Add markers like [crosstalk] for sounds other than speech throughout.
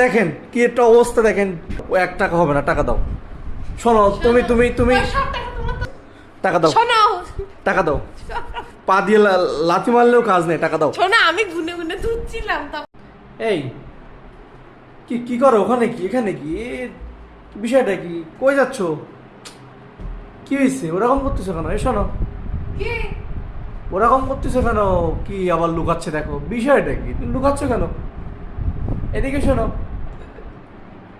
দেখেন কি একটা অবস্থা দেখেন। এক টাকা হবে না টাকা দাও। শোনো তুমি তুমি তুমি টাকা দাও। শোনো। টাকা দাও। পা দিয়ে লাথি মারলেও কাজ নেই টাকা দাও। শোনো আমি গুনে গুনে ধুচ্ছিলাম এই কি কি করো ওখানে কি এখানে কি? বিষয়টা কি? কই যাচ্ছ? কি হয়েছে ওরকম করতেছো কেন? এই শোনো। কি? ওরকম করতেছো কেন? কি আবার লুকাচ্ছে দেখো। বিষয়টা কি? লুকাচ্ছ কেন? এদিকে শোনো।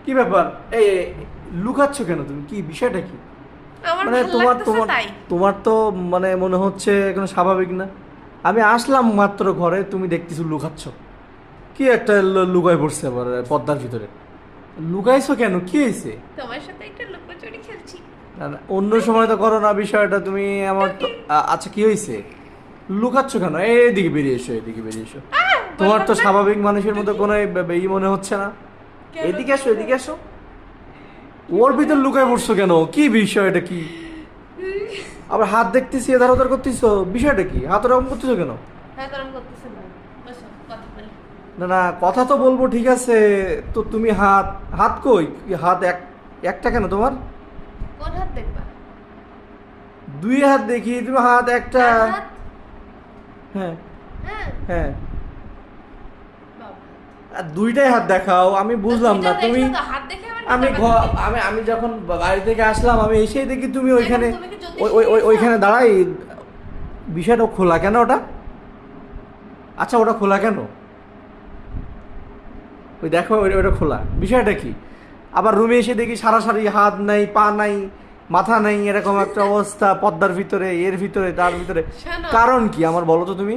কি ব্যাপার? এই লুকাচ্ছ কেন তুমি? কি বিষয়টা কি? মানে তোমার তোমার তোমার তো মানে মনে হচ্ছে কোনো স্বাভাবিক না। আমি আসলাম মাত্র ঘরে তুমি দেখতেছো লুকাচ্ছ। কি একটা লুকায় পড়ছে আবার পদ্মার ভিতরে। লুকাইছো কেন? কি হয়েছে? তোমার সাথে একটা লুকোচুরি খেলছি। না, না, অন্য সময় তো করো না বিষয়টা তুমি আমার আচ্ছা কি হয়েছে? লুকাচ্ছ কেন? এদিকে বেরিয়ে এসো এদিকে বেরিয়ে এসো। তোমার তো স্বাভাবিক মানুষের মতো কোনো ই মনে হচ্ছে না। এদিকে আসো এদিকে আসো। ওর ভিতর লুকায় পড়ছো কেন? কি বিষয়টা কি? আবার হাত দেখতেছি এধার ওধার করতেছো। বিষয়টা কি? হাত ওরকম করতেছো কেন? না। না কথা তো বলব ঠিক আছে। তো তুমি হাত হাত কই? হাত এক একটা কেন তোমার? কোন হাত দেখবা? দুই হাত দেখি তুমি হাত একটা। হ্যাঁ। হ্যাঁ। হ্যাঁ। দুইটাই হাত দেখাও আমি বুঝলাম না তুমি আমি আমি আমি যখন বাড়ি থেকে আসলাম আমি এসেই দেখি তুমি ওইখানে ওইখানে দাঁড়াই বিষয়টা খোলা কেন ওটা? আচ্ছা ওটা খোলা কেন? ওই দেখো ওটা খোলা বিষয়টা কি? আবার রুমে এসে দেখি সারাসারি হাত নাই পা নাই মাথা নাই এরকম একটা অবস্থা পদ্মার ভিতরে এর ভিতরে তার ভিতরে। কারণ কি আমার বলো তো তুমি?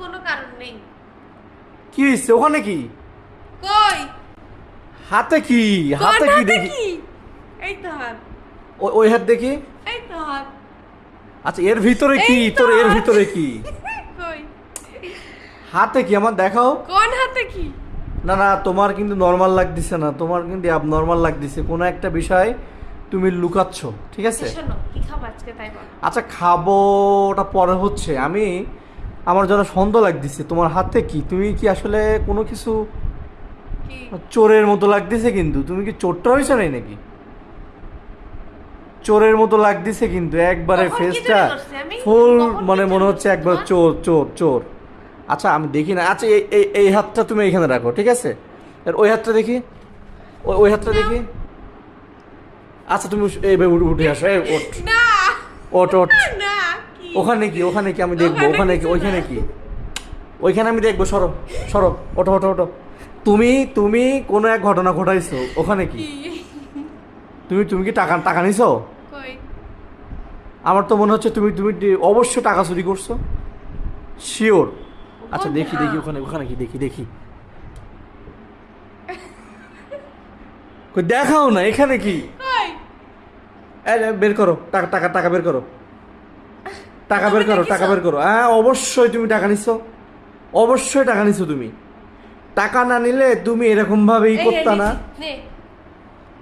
কোনো কারণ নেই। কি হয়েছে ওখানে কি? কই? হাতে কি? হাতে কি দেখি? এই তো হাত। ওই হাত দেখি? এই তো হাত। আচ্ছা এর ভিতরে কি? তোর এর ভিতরে কি? [laughs] কই? হাতে কি? আমার দেখাও কোন হাতে কি? না না তোমার কিন্তু নর্মাল লাগতেছে না। তোমার কিন্তু নর্মাল লাগতেছে। কোনো একটা বিষয় তুমি লুকাচ্ছ ঠিক আছে? আচ্ছা খাব ওটা পরে হচ্ছে। আমি আমার যেন সন্দেহ লাগতেছে তোমার হাতে কি? তুমি কি আসলে কোনো কিছু চোরের মতো লাগতেছে কিন্তু? তুমি কি চোরটা হয়েছে নাই নাকি? চোরের মতো লাগতেছে কিন্তু একবারে ফেসটা? ফুল মানে মনে হচ্ছে একবার চোর চোর চোর। আচ্ছা আমি দেখি না। আচ্ছা এই এই- হাতটা তুমি এখানে রাখো ঠিক আছে? আর ওই হাতটা দেখি। ওই ওই হাতটা দেখি। আচ্ছা তুমি উস- এই উঠে আসো। এই ওঠ। না। ওঠ ওখানে কি ওখানে কি আমি দেখব ওখানে কি ওইখানে কি? ওইখানে আমি দেখব সরো সরো ওঠো ওঠো ওঠো। তুমি তুমি কোনো এক ঘটনা ঘটাইছো ওখানে কি? তুমি তুমি কি টাকা টাকা নিছো? কই? আমার তো মনে হচ্ছে তুমি তুমি অবশ্যই টাকা চুরি করছ। শিওর আচ্ছা দেখি দেখি ওখানে ওখানে কি দেখি দেখি। দেখাও না এখানে কি? বের করো টাকা টাকা টাকা বের করো। টাকা বের করো টাকা বের করো। হ্যাঁ অবশ্যই তুমি টাকা নিছো। অবশ্যই টাকা নিছো তুমি। টাকা না নিলে তুমি এরকম ভাবেই করতা না।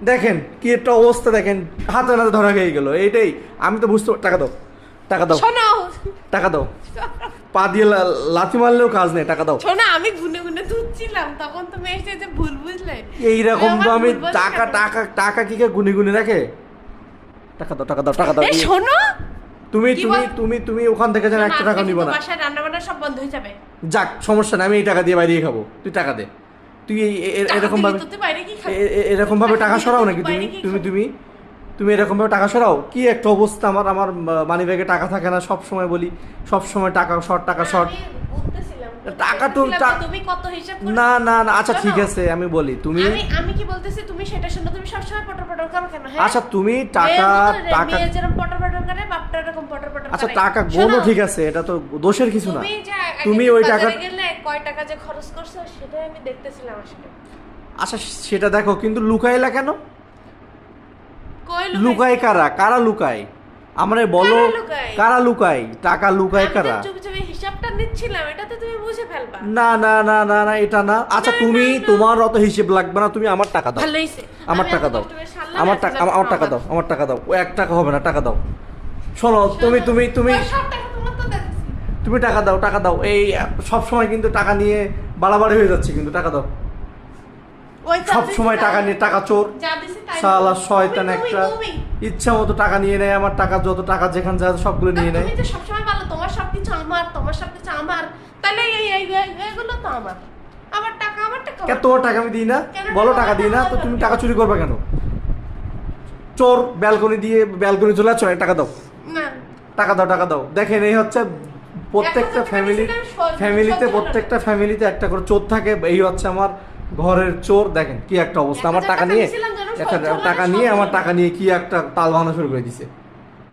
দেখেন কি একটা অবস্থা দেখেন। হাতে নাতে ধরা খেয়ে গেল। এইটাই। আমি তো বুঝতে টাকা দাও। টাকা দাও। টাকা দাও। পা দিয়ে লাথি মারলেও কাজ নেই। টাকা দাও। শোনো আমি গুনে গুনে ধুচ্ছিলাম। তখন তুমি এসে যে ভুল বুঝলে। এইরকম তো আমি টাকা টাকা টাকা কি কে গুনে গুনি রাখে? টাকা দাও টাকা দাও টাকা দাও। এই শোনো। তুমি তুমি তুমি তুমি ওখান থেকে যেন একটা টাকা নিব না। বাসায় রান্না বান্না সব বন্ধ হয়ে যাবে। যাক সমস্যা নেই আমি এই টাকা দিয়ে বাইরে খাব। তুই টাকা দে। তুই এরকম ভাবে এরকম ভাবে টাকা সরাও নাকি তুমি? তুমি তুমি তুমি এরকম ভাবে টাকা সরাও? কি একটা অবস্থা আমার আমার মানি ব্যাগে টাকা থাকে না সব সময় বলি সব সময় টাকা শর্ট টাকা শর্ট টাকা তো- তুমি কত হিসাব করে- না না না আচ্ছা ঠিক আছে আমি বলি তুমি আমি আমি কি বলতেছি তুমি সেটা শোনো তুমি সবসময় পটর পটর করো কেন? হ্যাঁ? আচ্ছা তুমি টাকা টাকা বাপটা এরকম পটর পটর আচ্ছা টাকা গোলও ঠিক আছে এটা তো দোষের কিছু না। তুমি ওই টাকা গেলে কয় টাকা যে খরচ করছ সেটাই আমি দেখতেছিলাম আসলে। আচ্ছা সেটা দেখো কিন্তু লুকাইলা কেন? কই লুকায়? কারা? কারা লুকায়? আমরা বলো কারা লুকায়? টাকা লুকায় কারা? হিসাবটা নিচ্ছিলাম এটা তো তুমি বুঝে ফেলবা। না না না না না এটা না। আচ্ছা তুমি। তোমার অত হিসেব লাগবে না তুমি আমার টাকা দাও। আমার টাকা দাও। আমার টাকা টাকা আমার টাকা দাও আমার টাকা দাও। ও এক টাকা হবে না টাকা দাও। শোনো তুমি তুমি তুমি সব। তুমি টাকা দাও টাকা দাও। এই সব সময় কিন্তু টাকা নিয়ে বাড়াবাড়ি হয়ে যাচ্ছে কিন্তু টাকা দাও। ওই সব সময় টাকা নিয়ে টাকা চোর সালা শয়তান একটা। ইচ্ছা মতো টাকা নিয়ে নেয় আমার টাকা যত টাকা যেখানে যা সবগুলো নিয়ে নেয়। তুমি তো সবসময় বলো তোমার সবকিছু আমার তোমার সবকিছু আমার তাহলে এই এগুলো তো আমার। আমার টাকা আমার টাকা। কে তোমার টাকা আমি দিই না? বলো টাকা দিই না তো তুমি টাকা? চুরি করবে কেন? চোর ব্যালকনি দিয়ে ব্যালকনি চলে আসছো টাকা দাও। টাকা দাও টাকা দাও। দেখেন এই হচ্ছে প্রত্যেকটা ফ্যামিলি ফ্যামিলিতে। প্রত্যেকটা ফ্যামিলিতে একটা করে চোর থাকে। এই হচ্ছে আমার ঘরের চোর। দেখেন কি একটা অবস্থা। আমার টাকা নিয়ে একটা টাকা নিয়ে আমার টাকা নিয়ে কি একটা তাল ভাঙা শুরু করে দিছে।